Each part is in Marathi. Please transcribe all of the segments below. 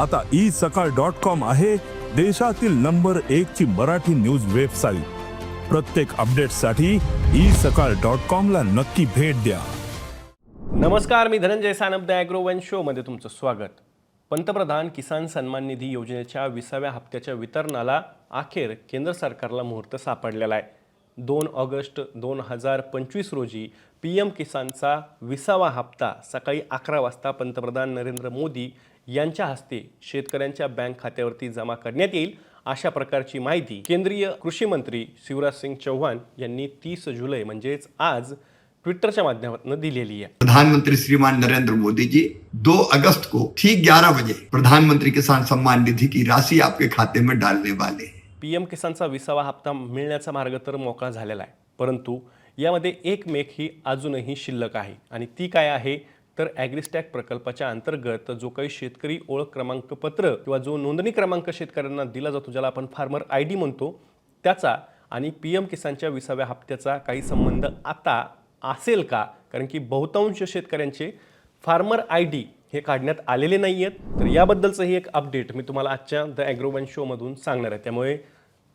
आता ई सकाळ डॉट कॉम आहे देशातील नंबर एक ची मराठी न्यूज वेबसाईट. प्रत्येक अपडेटसाठी ई सकाळ डॉट कॉम ला नक्की भेट द्या. नमस्कार मी Dhananjay Sanap the agro one शोमध्ये तुमचं स्वागत. पंतप्रधान किसान सन्मान निधी योजनेच्या विसाव्या हप्त्याच्या वितरणाला अखेर केंद्र सरकारला मुहूर्त सापडलेला आहे. दोन ऑगस्ट दोन हजार पंचवीस रोजी पी एम किसानचा विसावा हप्ता सकाळी अकरा वाजता पंतप्रधान नरेंद्र मोदी यांच्या हस्ते शेतकऱ्यांच्या बँक खात्यावरती जमा करण्यात येईल अशा प्रकारची माहिती केंद्रीय कृषी मंत्री शिवराज सिंग चौहान यांनी तीस जुलै म्हणजेच आज ट्विटरच्या माध्यमातून दिलेली आहे. प्रधानमंत्री श्रीमान नरेंद्र मोदी जी 2 अगस्त को ठीक 11 बजे प्रधानमंत्री किसान सम्मान निधि की राशि आपके खाते में डालने वाले हैं। पी एम किसानचा विसावा हप्ता मिळण्याचा मार्ग तर मोकळा झालेला आहे परंतु यामध्ये एक मेक ही अजूनही शिल्लक आहे आणि ती काय आहे? तर ॲग्रिस्टॅक प्रकल्पाच्या अंतर्गत जो काही शेतकरी ओळख क्रमांक पत्र किंवा जो नोंदणी क्रमांक शेतकऱ्यांना दिला जातो ज्याला आपण फार्मर आय डी म्हणतो त्याचा आणि पी एम किसानच्या विसाव्या हप्त्याचा काही संबंध आता असेल का? कारण की बहुतांश शेतकऱ्यांचे फार्मर आय डी हे काढण्यात आलेले नाही आहेत तर याबद्दलचंही एक अपडेट मी तुम्हाला आजच्या द ॲग्रोवन शोमधून सांगणार आहे. त्यामुळे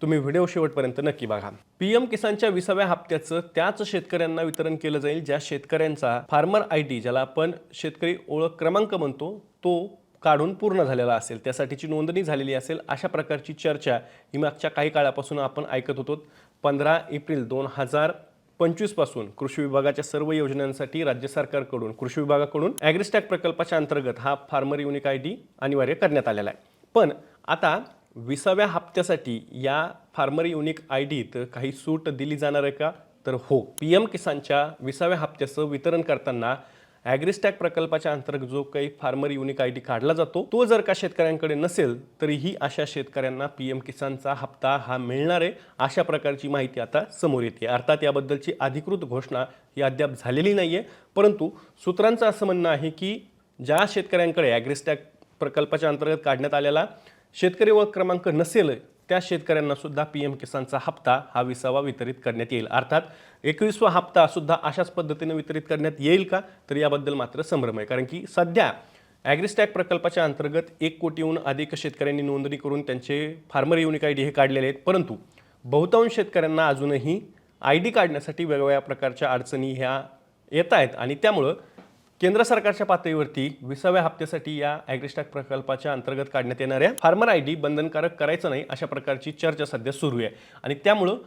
तुम्ही व्हिडिओ शेवटपर्यंत नक्की बघा. पीएम किसानच्या विसाव्या हप्त्याचं त्याच शेतकऱ्यांना वितरण केलं जाईल ज्या शेतकऱ्यांचा फार्मर आय डी ज्याला आपण शेतकरी ओळख क्रमांक म्हणतो तो काढून पूर्ण झालेला असेल. त्यासाठीची नोंदणी झालेली असेल. अशा प्रकारची चर्चा ही मागच्या काही काळापासून आपण ऐकत होतो. पंधरा एप्रिल दोन हजार पंचवीसपासून कृषी विभागाच्या सर्व योजनांसाठी राज्य सरकारकडून कृषी विभागाकडून ॲग्रिस्टॅक प्रकल्पाच्या अंतर्गत हा फार्मर युनिक आय डी अनिवार्य करण्यात आलेला आहे. पण आता विसाव्या हप्त्यासाठी या फार्मर युनिक आय डीत काही सूट दिली जाणार आहे का? तर हो पी एम किसानच्या विसाव्या हप्त्याचं वितरण करताना ॲग्रिस्टॅक प्रकल्पाच्या अंतर्गत जो काही फार्मर युनिक आय डी काढला जातो तो जर का शेतकऱ्यांकडे नसेल तरीही अशा शेतकऱ्यांना पी एम किसानचा हप्ता हा मिळणार आहे अशा प्रकारची माहिती आता समोर येते. अर्थात याबद्दलची अधिकृत घोषणा ही अद्याप झालेली नाही आहे परंतु सूत्रांचं असं म्हणणं आहे की ज्या शेतकऱ्यांकडे ॲग्रिस्टॅक प्रकल्पाच्या अंतर्गत काढण्यात आलेला शेतकरी ओळख क्रमांक नसेल त्या शेतकऱ्यांना सुद्धा पी एम किसानचा हप्ता हा विसावा वितरित करण्यात येईल. अर्थात एकवीसवा हप्ता सुद्धा अशाच पद्धतीने वितरित करण्यात येईल का? तर याबद्दल मात्र संभ्रम आहे. कारण की सध्या ॲग्रिस्टॅक प्रकल्पाच्या अंतर्गत एक कोटीहून अधिक शेतकऱ्यांनी नोंदणी करून त्यांचे फार्मर युनिक आय डी हे काढलेले आहेत. परंतु बहुतांश शेतकऱ्यांना अजूनही आय डी काढण्यासाठी वेगवेगळ्या प्रकारच्या अडचणी ह्या येत आहेत आणि त्यामुळं केंद्र सरकारच्या पातळीवरती विसाव्या हप्त्यासाठी या ॲग्रिस्टॅक प्रकल्पाच्या अंतर्गत काढण्यात येणाऱ्या फार्मर आय डी बंधनकारक करायचं नाही अशा प्रकारची चर्चा सध्या सुरू आहे. आणि त्यामुळं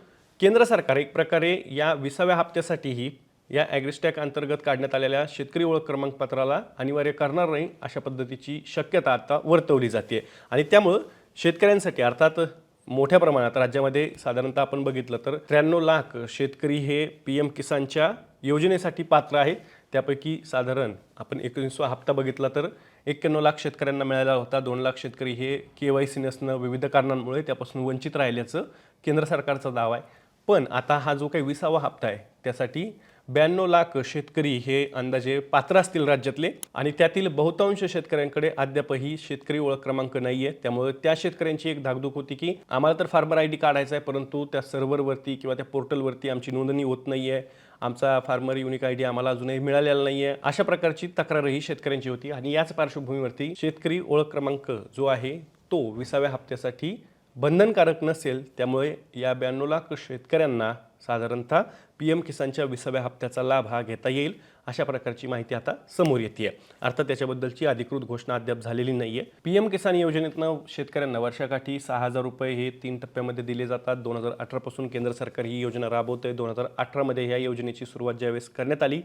केंद्र सरकार एक प्रकारे या विसाव्या हप्त्यासाठीही या ॲग्रिस्टॅक अंतर्गत काढण्यात आलेल्या शेतकरी ओळख क्रमांक पत्राला अनिवार्य करणार नाही अशा पद्धतीची शक्यता आता वर्तवली जाते. आणि त्यामुळं शेतकऱ्यांसाठी अर्थात मोठ्या प्रमाणात राज्यामध्ये साधारणतः आपण बघितलं तर त्र्याण्णव लाख शेतकरी हे पी एम किसानच्या योजनेसाठी पात्र आहे. त्यापैकी साधारण आपण एकोणीसवा हप्ता बघितला तर एक्क्याण्णव लाख शेतकऱ्यांना मिळाला होता. दोन लाख शेतकरी हे के वाय सी नसणं विविध कारणांमुळे त्यापासून वंचित राहिल्याचं केंद्र सरकारचा दावा आहे. पण आता हा जो काही विसावा हप्ता आहे त्यासाठी ब्याण्णव लाख शेतकरी हे अंदाजे पात्र असतील राज्यातले. आणि त्यातील बहुतांश शेतकऱ्यांकडे अद्यापही शेतकरी ओळख क्रमांक नाही आहे त्यामुळे त्या शेतकऱ्यांची एक धाकधूक होती की आम्हाला तर फार्मर आय डी काढायचा आहे परंतु त्या सर्व्हरवरती किंवा त्या पोर्टलवरती आमची नोंदणी होत नाही आहे आमचा फार्मर युनिक आय डी आम्हाला अजूनही मिळालेला नाही आहे अशा प्रकारची तक्रारही शेतकऱ्यांची होती. आणि याच पार्श्वभूमीवरती शेतकरी ओळख क्रमांक जो आहे तो विसाव्या हप्त्यासाठी बंधनकारक नसेल. त्यामुळे या ब्याण्णव लाख शेतकऱ्यांना साधारणतः पी एम किसानच्या विसाव्या हप्त्याचा लाभ हा घेता येईल अशा प्रकारची माहिती आता समोर येते आहे अर्थात त्याच्याबद्दलची अधिकृत घोषणा अद्याप झालेली नाही आहे पी एम किसान योजनेतनं शेतकऱ्यांना वर्षाकाठी सहा हजार रुपये हे तीन टप्प्यामध्ये दिले जातात. दोन हजार अठरापासून केंद्र सरकार ही योजना राबवते दोन हजार अठरामध्ये या योजनेची सुरुवात ज्यावेळेस करण्यात आली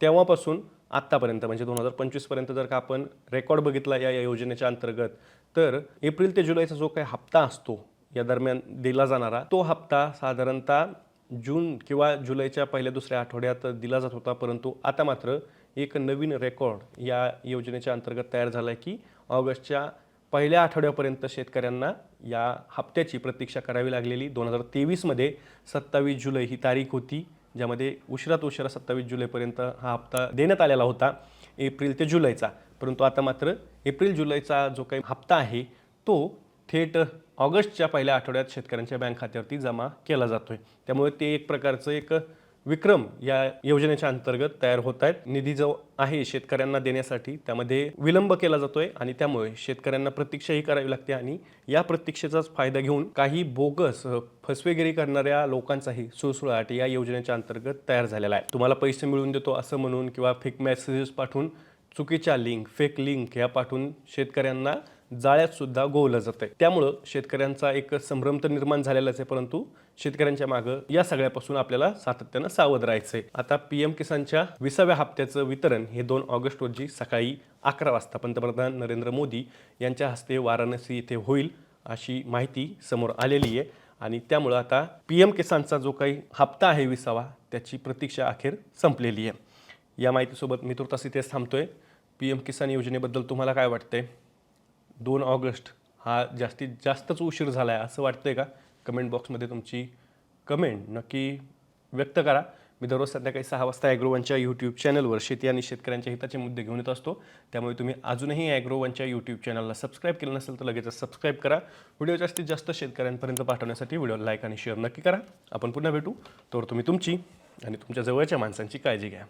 तेव्हापासून आत्तापर्यंत म्हणजे दोन हजार पंचवीसपर्यंत जर का आपण रेकॉर्ड बघितला या या योजनेच्या अंतर्गत तर एप्रिल ते जुलैचा जो काही हप्ता असतो या दरम्यान दिला जाणारा तो हप्ता साधारणतः जून किंवा जुलैच्या पहिल्या दुसऱ्या आठवड्यात दिला जात होता परंतु आता मात्र एक नवीन रेकॉर्ड या योजनेच्या अंतर्गत तयार झाला आहे की ऑगस्टच्या पहिल्या आठवड्यापर्यंत शेतकऱ्यांना या हप्त्याची प्रतीक्षा करावी लागलेली. दोन हजार तेवीसमध्ये सत्तावीस जुलै ही तारीख होती ज्यामध्ये उशिरात उशिरा सत्तावीस जुलैपर्यंत हा हप्ता देण्यात आलेला होता एप्रिल ते जुलैचा. परंतु आता मात्र एप्रिल जुलैचा जो काही हप्ता आहे तो थेट ऑगस्टच्या पहिल्या आठवड्यात शेतकऱ्यांच्या बँक खात्यावरती जमा केला जातोय. त्यामुळे ते एक प्रकारचं एक विक्रम या योजनेच्या अंतर्गत तयार होत आहेत. निधी जो आहे शेतकऱ्यांना देण्यासाठी त्यामध्ये विलंब केला जातोय आणि त्यामुळे शेतकऱ्यांना प्रतीक्षाही करावी लागते आणि या प्रतीक्षेचाच फायदा घेऊन काही बोगस फसवेगिरी करणाऱ्या लोकांचाही सुळसुळाट या योजनेच्या अंतर्गत तयार झालेला आहे. तुम्हाला पैसे मिळवून देतो असं म्हणून किंवा फेक मेसेजेस पाठवून चुकीच्या लिंक फेक लिंक या पाठवून शेतकऱ्यांना जाळ्यात सुद्धा गोवलं जातंय. त्यामुळं शेतकऱ्यांचा एक संभ्रम तर निर्माण झालेलाच आहे परंतु शेतकऱ्यांच्या मागं या सगळ्यापासून आपल्याला सातत्यानं सावध राहायचंय. आता पी एम किसानच्या विसाव्या हप्त्याचं वितरण हे दोन ऑगस्ट रोजी सकाळी अकरा वाजता पंतप्रधान नरेंद्र मोदी यांच्या हस्ते वाराणसी येथे होईल अशी माहिती समोर आलेली आहे. आणि त्यामुळं आता पी एम किसानचा जो काही हप्ता आहे विसावा त्याची प्रतीक्षा अखेर संपलेली आहे. या माहितीसोबत मी तुर्तास इथेच थांबतोय. पी एम किसान योजनेबद्दल तुम्हाला काय वाटतंय? दोन ऑगस्ट हा जास्तीत जास्तच उशीर झाला आहे असं वाटतं आहे का कमेंट बॉक्समध्ये तुमची कमेंट नक्की व्यक्त करा. मी दररोज संध्याकाळी सहा वाजता ॲग्रोवनच्या यूट्यूब चॅनलवर शेती आणि शेतकऱ्यांच्या हिताचे मुद्दे घेऊन येत असतो. त्यामुळे तुम्ही अजूनही ॲग्रोवनच्या यूट्यूब चॅनलला सबस्क्राईब केलं नसेल तर लगेच सबस्क्राईब करा. व्हिडिओ जास्तीत जास्त शेतकऱ्यांपर्यंत पाठवण्यासाठी व्हिडिओ लाईक आणि शेअर नक्की करा. आपण पुन्हा भेटू. तर तुम्ही तुमची आणि तुमच्या जवळच्या माणसांची काळजी घ्या.